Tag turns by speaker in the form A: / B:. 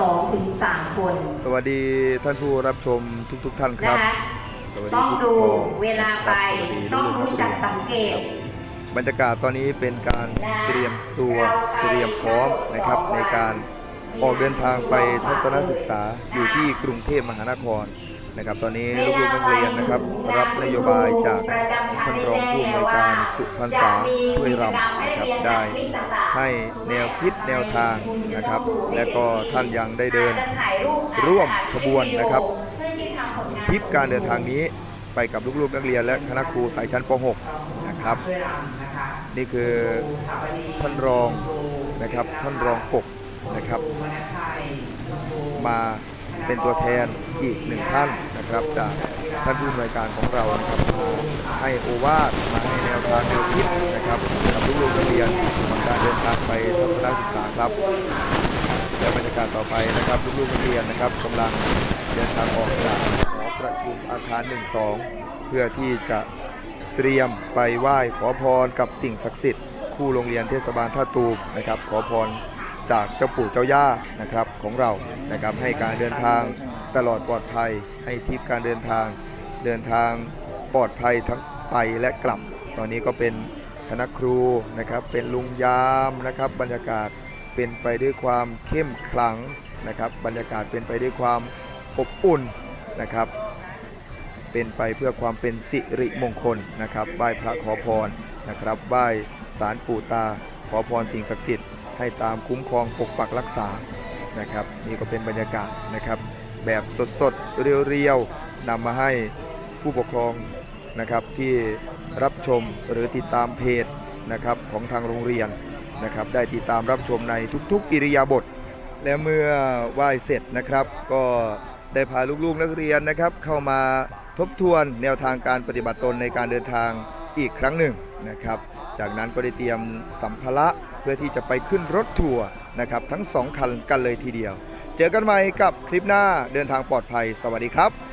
A: สองถึงสามคน
B: สวัสดีท่านผู้รับชมทุกๆทท่านค
A: นะ
B: รับ
A: คะ
B: สวัส
A: ต้อง
B: ผู้
A: ดู
B: ปกครอง
A: เวลาไป
B: สวัสดี
A: ต้อง
B: ลูกๆ
A: รู้จักสังเกต
B: บรรยากาศตอนนี้เป็นการ
A: นะ
B: เตรียมตัว
A: เราไป
B: เตรียมพร้อมนะครับ
A: สองวัน
B: ในการออกเดินทางไปทัศนศึกษาอยู่ที่กรุงเทพมหานคร นะครับ ตอนนี้ลูกๆนักเรียนนะครับ รับนโยบายจากท่านรองผู้อำนวยการสุพรรณษาช่วยรำนะครับได้ให้แนวคิดแนวทางนะครับ และก็ท่านยังได้เดินร่วมขบวนนะครับทริปการเดินทางนี้ไปกับลูกๆนักเรียนและคณะครูสายชั้นป .6 นะครับ นี่คือท่านรองนะครับท่านรองปกนะครับ มาเป็นตัวแทน อีกหนึ่งท่านนะครับจากท่านผู้อำนวยการของเรานะครับให้โอวาทมาให้แนวทางแนวคิดนะครับกับลูกๆนักเรียนของการเดินทางไปทัศนศึกษาครับและบรรยากาศต่อไปนะครับลูกๆนักเรียนนะครับกำลังเดินทางออกจากหอประชุมอาคาร1-2 เพื่อที่จะเตรียมไปไหว้ขอพรกับสิ่งศักดิ์สิทธิ์คู่โรงเรียนเทศบาลท่าตูมนะครับ ขอพรจากเจ้าปู่เจ้าย่านะครับของเรานะครับให้การเดินทาง ตลอดปลอดภัยให้ทิปการเดินทาง เดินทางปลอดภัยทั้งไปและกลับ ตอนนี้ก็เป็นคณะครูนะครับเป็นลุงยามนะครับ บรรยากาศเป็นไปด้วยความเข้มขลังนะครับ บรรยากาศเป็นไปด้วยความอบอุ่นนะครับ เป็นไปเพื่อความเป็นสิริมงคลนะครับไหว้พระขอพรนะครับไหว้สารปู่ตา ขอพรสิ่งศักดิ์สิทธิ์ให้ตามคุ้มครองปกปักรักษานะครับ นี่ก็เป็นบรรยากาศนะครับ แบบสดๆ เรียวๆนำมาให้ผู้ปกครองนะครับที่รับชมหรือติดตามเพจนะครับของทางโรงเรียนนะครับได้ติดตามรับชมในทุกๆ อิริยาบถและเมื่อไหว้เสร็จนะครับ ก็ได้พาลูกๆนักเรียนนะครับ เข้ามาทบทวนแนวทางการปฏิบัติตนในการเดินทางอีกครั้งหนึ่งนะครับ จากนั้นก็ได้เตรียมสัมภาระเพื่อที่จะไปขึ้นรถทัวร์นะครับทั้งสองคันกันเลยทีเดียว เจอกันใหม่กับคลิปหน้าเดินทางปลอดภัย สวัสดีครับ